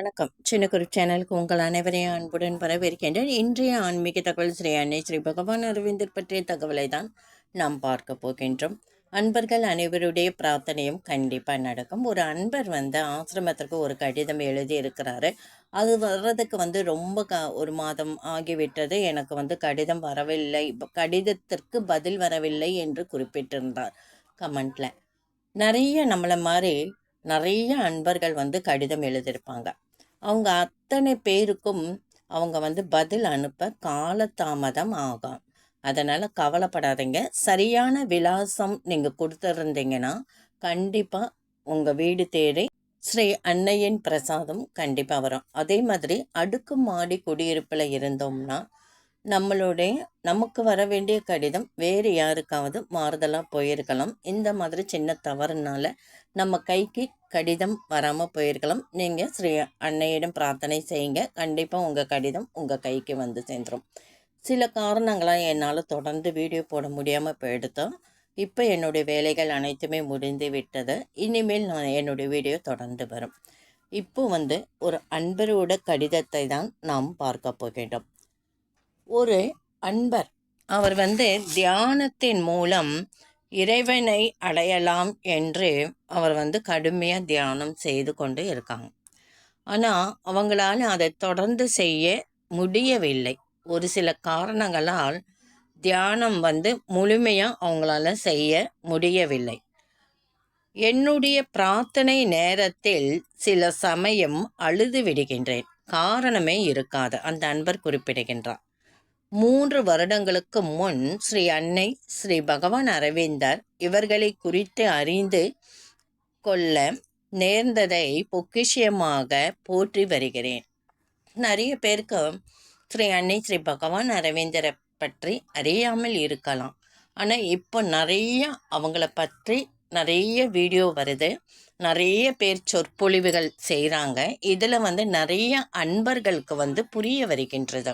வணக்கம். சின்ன குரு சேனலுக்கு உங்கள் அனைவரையும் அன்புடன் வரவேற்கின்றேன். இன்றைய ஆன்மீக தகவல் ஸ்ரீ அன்னை ஸ்ரீ பகவான் அரவிந்தர் பற்றிய தகவலை தான் நாம் பார்க்க போகின்றோம். அன்பர்கள் அனைவருடைய பிரார்த்தனையும் கண்டிப்பாக நடக்கும். ஒரு அன்பர் வந்து ஆசிரமத்திற்கு ஒரு கடிதம் எழுதி இருக்கிறாரு. அது வர்றதுக்கு வந்து ரொம்ப க ஒரு மாதம் ஆகிவிட்டது. எனக்கு வந்து கடிதம் வரவில்லை. கடிதத்திற்கு பதில் வரவில்லை என்று குறிப்பிட்டிருந்தார் கமெண்ட்டில் நிறைய நம்மளை மாதிரி நிறைய அன்பர்கள் வந்து கடிதம் எழுதியிருப்பாங்க. அவங்க அத்தனை பேருக்கும் அவங்க வந்து பதில் அனுப்ப காலதாமதம் ஆகும். அதனால் கவலைப்படாதீங்க. சரியான விலாசம் நீங்கள் கொடுத்துருந்தீங்கன்னா கண்டிப்பாக உங்கள் வீடு தேடி ஸ்ரீ அன்னையின் பிரசாதம் கண்டிப்பாக வரும். அதே மாதிரி அடுக்கு மாடி குடியிருப்பில் இருந்தோம்னா நம்மளுடைய நமக்கு வர வேண்டிய கடிதம் வேறு யாருக்காவது மாறுதலாக போயிருக்கலாம். இந்த மாதிரி சின்ன தவறுனால நம்ம கைக்கு கடிதம் வராமல் போயிருக்கலாம். நீங்கள் ஸ்ரீ அன்னையிடம் பிரார்த்தனை செய்யுங்க. கண்டிப்பாக உங்கள் கடிதம் உங்கள் கைக்கு வந்து சேர்ந்துடும் சில காரணங்களாக என்னால் தொடர்ந்து வீடியோ போட முடியாமல் போயிடுத்தோம் இப்போ என்னுடைய வேலைகள் அனைத்துமே முடிந்து விட்டது. இனிமேல் நான் என்னுடைய வீடியோ தொடர்ந்து வரும். இப்போ வந்து ஒரு அன்பரோட கடிதத்தை தான் நாம் பார்க்க போகின்றோம். ஒரு அன்பர். அவர் வந்து தியானத்தின் மூலம் இறைவனை அடையலாம் என்று அவர் வந்து கடுமையாக தியானம் செய்து கொண்டு இருக்காங்க. ஆனால் அவங்களால அதை தொடர்ந்து செய்ய முடியவில்லை. ஒரு சில காரணங்களால் தியானம் வந்து முழுமையாக அவங்களால செய்ய முடியவில்லை. என்னுடைய பிரார்த்தனை நேரத்தில் சில சமயம் அழுது விடுகின்றேன். காரணமே இருக்காது. அந்த அன்பர் குறிப்பிடுகின்றார். மூன்று வருடங்களுக்கு முன் ஸ்ரீ அன்னை ஸ்ரீ பகவான் அரவிந்தர் இவர்களை குறித்து அறிந்து கொள்ள நேர்ந்ததை பொக்கிஷியமாக போற்றி வருகிறேன். நிறைய பேருக்கு ஸ்ரீ அன்னை ஸ்ரீ பகவான் அரவிந்தரை பற்றி அறியாமல் இருக்கலாம். ஆனால் இப்போ நிறைய அவங்கள பற்றி நிறைய வீடியோ வருது. நிறைய பேர் சொற்பொழிவுகள் செய்கிறாங்க இதில் வந்து நிறைய அன்பர்களுக்கு வந்து புரிய வருகின்றது.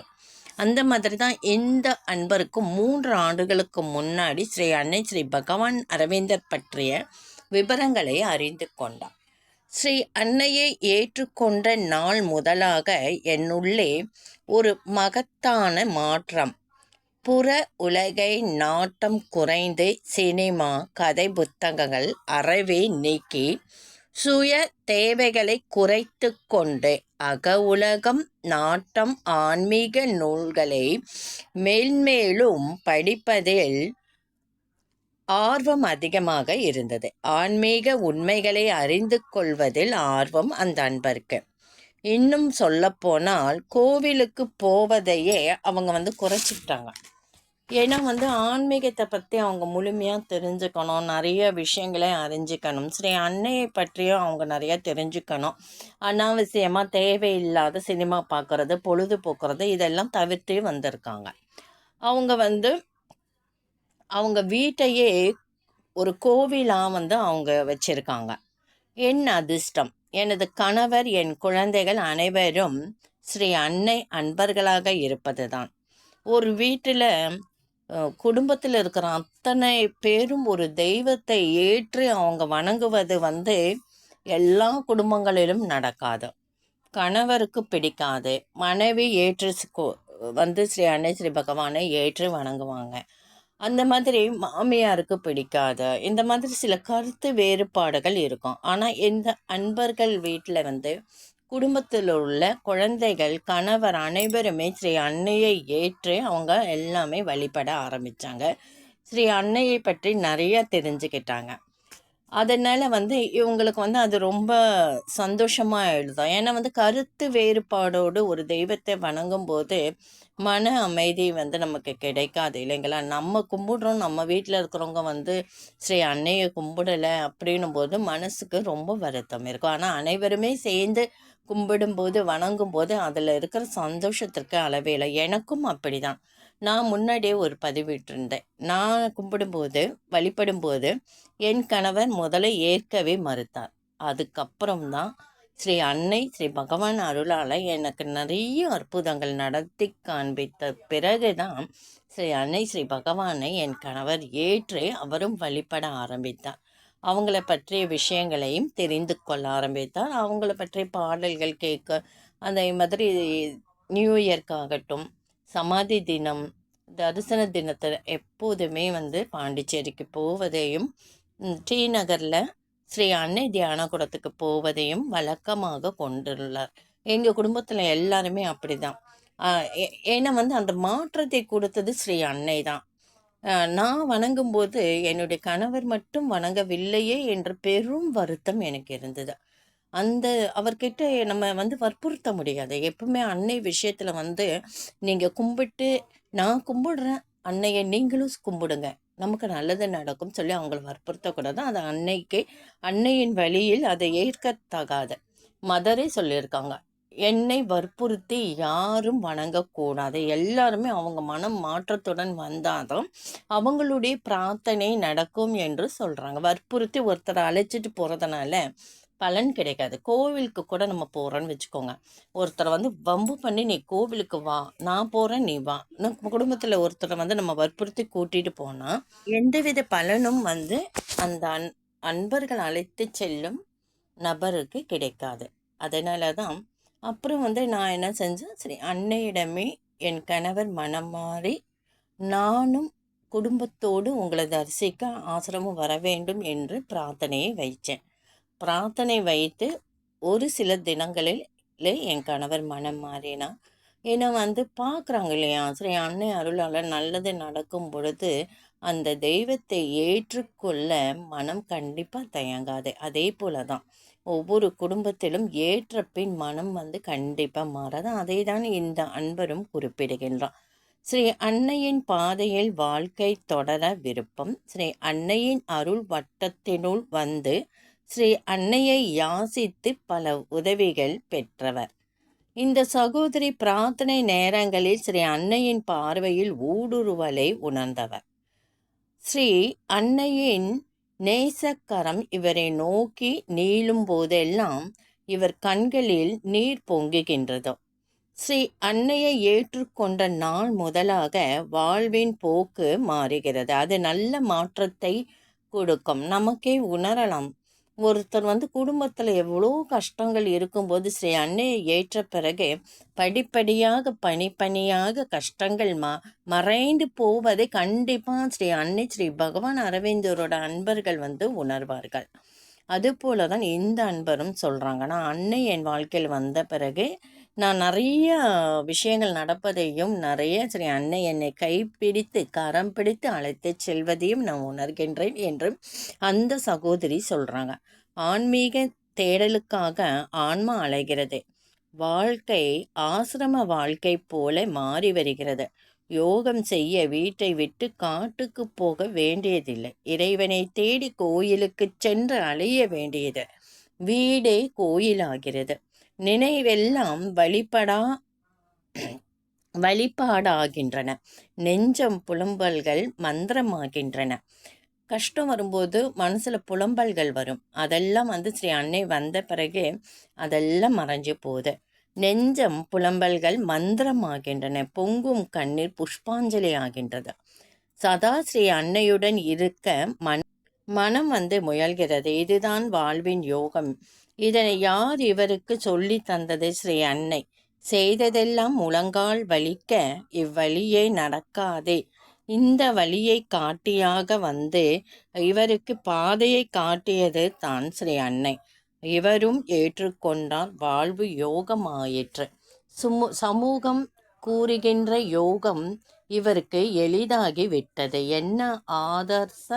அந்த மாதிரி தான் இந்த அன்பருக்கும் மூன்று ஆண்டுகளுக்கு முன்னாடி ஸ்ரீ அன்னை ஸ்ரீ பகவான் அரவிந்தர் பற்றிய விவரங்களை அறிந்து கொண்டார். ஸ்ரீ அன்னையை ஏற்றுக்கொண்ட நாள் முதலாக என்னுள்ளே ஒரு மகத்தான மாற்றம். புற உலகை நாட்டம் குறைந்து சினிமா கதை புத்தகங்கள் அறவே நீக்கி சுய தேவைகளை குறைத்து கொண்டு அக உலகம் நாட்டம் ஆன்மீக நூல்களை மேல்மேலும் படிப்பதில் ஆர்வம் அதிகமாக இருந்தது. ஆன்மீக உண்மைகளை அறிந்து கொள்வதில் ஆர்வம் அந்த அன்பருக்கு. இன்னும் சொல்லப்போனால் கோவிலுக்கு போவதையே அவங்க வந்து குறைச்சிக்கிட்டாங்க. ஏன்னா வந்து ஆன்மீகத்தை பற்றி அவங்க முழுமையாக தெரிஞ்சுக்கணும். நிறைய விஷயங்களை அறிஞ்சிக்கணும். ஸ்ரீ அன்னையை பற்றியும் அவங்க நிறையா தெரிஞ்சுக்கணும். அனாவசியமாக தேவையில்லாத சினிமா பார்க்குறது பொழுதுபோக்குறது இதெல்லாம் தவிர்த்து வந்திருக்காங்க. அவங்க வந்து அவங்க வீட்டையே ஒரு கோவிலாக வந்து அவங்க வச்சுருக்காங்க. என் அதிர்ஷ்டம் எனது கணவர் என் குழந்தைகள் அனைவரும் ஸ்ரீ அன்னை அன்பர்களாக இருப்பது தான் ஒரு வீட்டில் குடும்பத்தில் இருக்கிற அத்தனை பேரும் ஒரு தெய்வத்தை ஏற்று அவங்க வணங்குவது வந்து எல்லா குடும்பங்களிலும் நடக்காது. கணவருக்கு பிடிக்காது. மனைவி ஏற்று வந்து ஸ்ரீ அன்னை ஸ்ரீ பகவானை ஏற்று வணங்குவாங்க. அந்த மாதிரி மாமியாருக்கு பிடிக்காது. இந்த மாதிரி சில கருத்து வேறுபாடுகள் இருக்கும். ஆனால் இந்த அன்பர்கள் வீட்டில் வந்து குடும்பத்தில் உள்ள குழந்தைகள் கணவர் அனைவருமே ஸ்ரீ அன்னையை ஏற்று அவங்க எல்லாமே வழிபட ஆரம்பித்தாங்க ஸ்ரீ அன்னையை பற்றி நிறைய தெரிஞ்சுக்கிட்டாங்க. அதனால் வந்து இவங்களுக்கு வந்து அது ரொம்ப சந்தோஷமாக எழுதும். ஏன்னா வந்து கருத்து வேறுபாடோடு ஒரு தெய்வத்தை வணங்கும் போது மன அமைதி வந்து நமக்கு கிடைக்காது இல்லைங்களா? நம்ம கும்பிடுறோம் நம்ம வீட்டில் இருக்கிறவங்க வந்து ஸ்ரீ அன்னையை கும்பிடலை அப்படின்னும் போது மனசுக்கு ரொம்ப வருத்தம் இருக்கும். ஆனால் அனைவருமே சேர்ந்து கும்பிடும்போது வணங்கும்போது அதில் இருக்கிற சந்தோஷத்திற்கு அளவே இல்லை. எனக்கும் அப்படி தான் நான் முன்னாடியே ஒரு பதிவிட்டிருந்தேன். நான் கும்பிடும்போது வழிபடும்போது என் கணவர் முதல்ல ஏற்கவே மறுத்தார். அதுக்கப்புறம் தான் ஸ்ரீ அன்னை ஸ்ரீ பகவான் அருளால் எனக்கு நிறைய அற்புதங்கள் நடத்தி காண்பித்த பிறகு தான் ஸ்ரீ அன்னை ஸ்ரீ பகவானை என் கணவர் ஏற்று அவரும் வழிபட ஆரம்பித்தார். அவங்கள பற்றிய விஷயங்களையும் தெரிந்து கொள்ள ஆரம்பித்தார். அவங்கள பற்றிய பாடல்கள் கேட்க அந்த மாதிரி நியூ இயர்க்காகட்டும் சமாதி தினம் தரிசன தினத்தில் எப்போதுமே வந்து பாண்டிச்சேரிக்கு போவதையும் டி நகரில் ஸ்ரீ அன்னை தியானகுடத்துக்கு போவதையும் வழக்கமாக கொண்டுள்ளார். எங்கள் குடும்பத்தில் எல்லாருமே அப்படி தான் ஏன்னா வந்து அந்த மாற்றத்தை கொடுத்தது ஸ்ரீ அன்னை தான். நான் வணங்கும்போது என்னுடைய கணவர் மட்டும் வணங்கவில்லையே என்ற பெரும் வருத்தம் எனக்கு இருந்தது. அந்த அவர்கிட்ட நம்ம வந்து வற்புறுத்த முடியாது. எப்பவுமே அன்னை விஷயத்தில் வந்து நீங்கள் கும்பிட்டு நான் கும்பிடுறேன். அன்னையை நீங்களும் கும்பிடுங்க. நமக்கு நல்லது நடக்கும் சொல்லி அவங்கள வற்புறுத்தக்கூடாது. அது அன்னைக்கு அன்னையின் வழியில் அதை ஏற்கத்தகாத. மதரே சொல்லியிருக்காங்க. என்னை வற்புறுத்தி யாரும் வணங்கக்கூடாது எல்லாருமே அவங்க மனம் மாற்றத்துடன் வந்தாதான் அவங்களுடைய பிரார்த்தனை நடக்கும் என்று சொல்கிறாங்க வற்புறுத்தி ஒருத்தரை அழைச்சிட்டு போகிறதுனால பலன் கிடைக்காது. கோவிலுக்கு கூட நம்ம போகிறோன்னு வச்சுக்கோங்க. ஒருத்தரை வந்து வம்பு பண்ணி நீ கோவிலுக்கு வா நான் போகிறேன் நீ வா. நம்ம குடும்பத்தில் ஒருத்தரை வந்து நம்ம வற்புறுத்தி கூட்டிகிட்டு போனால் எந்தவித பலனும் வந்து அந்த அன் அன்பர்கள் அழைத்து செல்லும் நபருக்கு கிடைக்காது. அதனால தான் அப்புறம் வந்து நான் என்ன செஞ்சேன்? சரி அன்னையிடமே என் கணவர் மனம் மாறி நானும் குடும்பத்தோடு உங்களை தரிசிக்க ஆசிரமம் வர வேண்டும் என்று பிரார்த்தனையை வைத்தேன். பிரார்த்தனை வைத்து ஒரு சில தினங்களில் என் கணவர் மனம் மாறினா ஏன்னா வந்து பார்க்குறாங்க இல்லையா? சரி அன்னை அருளால் நல்லது நடக்கும் பொழுது அந்த தெய்வத்தை ஏற்றுக்கொள்ள மனம் கண்டிப்பாக தயங்காது. அதே போல தான் ஒவ்வொரு குடும்பத்திலும் ஏற்ற பின் மனம் வந்து கண்டிப்பாக மாறாது. அதை தான் இந்த அன்பரும் குறிப்பிடுகின்றான் ஸ்ரீ அன்னையின் பாதையில் வாழ்க்கை தொடர விருப்பம். ஸ்ரீ அன்னையின் அருள் வட்டத்தினுள் வந்து ஸ்ரீ அன்னையை யாசித்து பல உதவிகள் பெற்றவர். இந்த சகோதரி பிரார்த்தனை நேரங்களில் ஸ்ரீ அன்னையின் பார்வையில் ஊடுருவலை உணர்ந்தவர். ஸ்ரீ அன்னையின் நேசக்கரம் இவரை நோக்கி நீளும் போதெல்லாம் இவர் கண்களில் நீர் பொங்குகின்றது. ஸ்ரீ அன்னையை ஏற்றுக்கொண்ட நாள் முதலாக வாழ்வின் போக்கு மாறுகிறது. அது நல்ல மாற்றத்தை கொடுக்கும். நமக்கே உணரலாம். ஒருத்தர் வந்து குடும்பத்தில் எவ்வளோ கஷ்டங்கள் இருக்கும்போது ஸ்ரீ அன்னையை ஏற்ற பிறகு படிப்படியாக பனிப்பனியாக கஷ்டங்கள் ம மறைந்து போவதை கண்டிப்பாக ஸ்ரீ அன்னை ஸ்ரீ பகவான் அரவிந்தரோட அன்பர்கள் வந்து உணர்வார்கள். அதுபோல தான் இந்த அன்பரும் சொல்கிறாங்க நான் அன்னை என் வாழ்க்கையில் வந்த பிறகு நான் நிறைய விஷயங்கள் நடப்பதையும் நிறைய சரி அன்னை என்னை கைப்பிடித்து கரம் பிடித்து அழைத்து செல்வதையும் நான் உணர்கின்றேன் என்றும் அந்த சகோதரி சொல்கிறாங்க ஆன்மீக தேடலுக்காக ஆன்மா அலைகிறது. வாழ்க்கை ஆசிரம வாழ்க்கை போல மாறி வருகிறது. யோகம் செய்ய வீட்டை விட்டு காட்டுக்கு போக வேண்டியதில்லை. இறைவனை தேடி கோயிலுக்கு சென்று அலைய வேண்டியது. வீடே கோயிலாகிறது. நினைவெல்லாம் வழிபடா வழிபாடாகின்றன. நெஞ்சம் புலம்பல்கள் மந்திரமாகின்றன. கஷ்டம் வரும்போது மனசில் புலம்பல்கள் வரும். அதெல்லாம் வந்து ஸ்ரீ அன்னை வந்த பிறகு அதெல்லாம் மறைஞ்சு போகுது. நெஞ்சம் புலம்பல்கள் மந்திரமாகின்றன. பொங்கும் கண்ணீர் புஷ்பாஞ்சலி ஆகின்றது. சதா ஸ்ரீ அன்னையுடன் இருக்க மன் மனம் வந்து முயல்கிறது. இதுதான் வாழ்வின் யோகம். இதனை யார் இவருக்கு சொல்லி தந்தது ஸ்ரீ அன்னை. செய்ததெல்லாம் முழங்கால் வலிக்க இவ்வழியே நடக்காதே. இந்த வழியை காட்டியாக வந்து இவருக்கு பாதையை காட்டியது தான் ஸ்ரீ அன்னை. இவரும் ஏற்றுக்கொண்டார் வாழ்வு யோகமாயிற்று. சுமு சமூகம் கூறுகின்ற யோகம் இவருக்கு எளிதாகி விட்டது. என்ன ஆதர்ச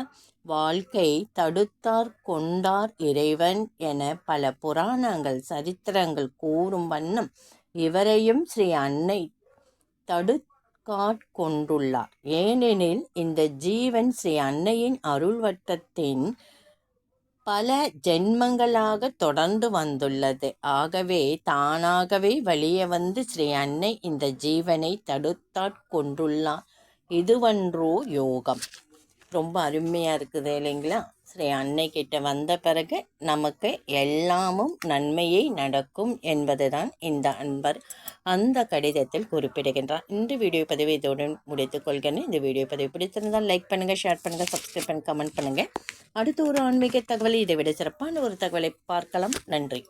வாழ்க்கை தடுத்தார் கொண்டார் இறைவன் என பல புராணங்கள் சரித்திரங்கள் கூறும் வண்ணம் இவரையும் ஸ்ரீ அன்னை தடுக்காட்கொண்டுள்ளார் ஏனெனில் இந்த ஜீவன் ஸ்ரீ அன்னையின் அருள் வட்டத்தின் பல ஜென்மங்களாக தொடர்ந்து வந்துள்ளது. ஆகவே தானாகவே வெளியே வந்து ஸ்ரீ அன்னை இந்த ஜீவனை தடுத்தாட்கொண்டுள்ளார் இதுவன்றோ யோகம். ரொம்ப அருமையாக இருக்குது இல்லைங்களா? ஸ்ரீ அன்னை கிட்ட வந்த பிறகு நமக்கு எல்லாமும் நன்மையை நடக்கும் என்பது தான் இந்த அன்பர் அந்த கடிதத்தில் குறிப்பிடுகின்றார். இந்த வீடியோ பதிவை இதோடு முடித்துக் கொள்கிறேன். இந்த வீடியோ பதிவு பிடித்திருந்தால் லைக் பண்ணுங்கள் ஷேர் பண்ணுங்கள் சப்ஸ்கிரைப் பண்ணி கமெண்ட் பண்ணுங்கள் அடுத்து ஒரு ஆன்மீக தகவலை இதை விட சிறப்பான ஒரு தகவலை பார்க்கலாம். நன்றி.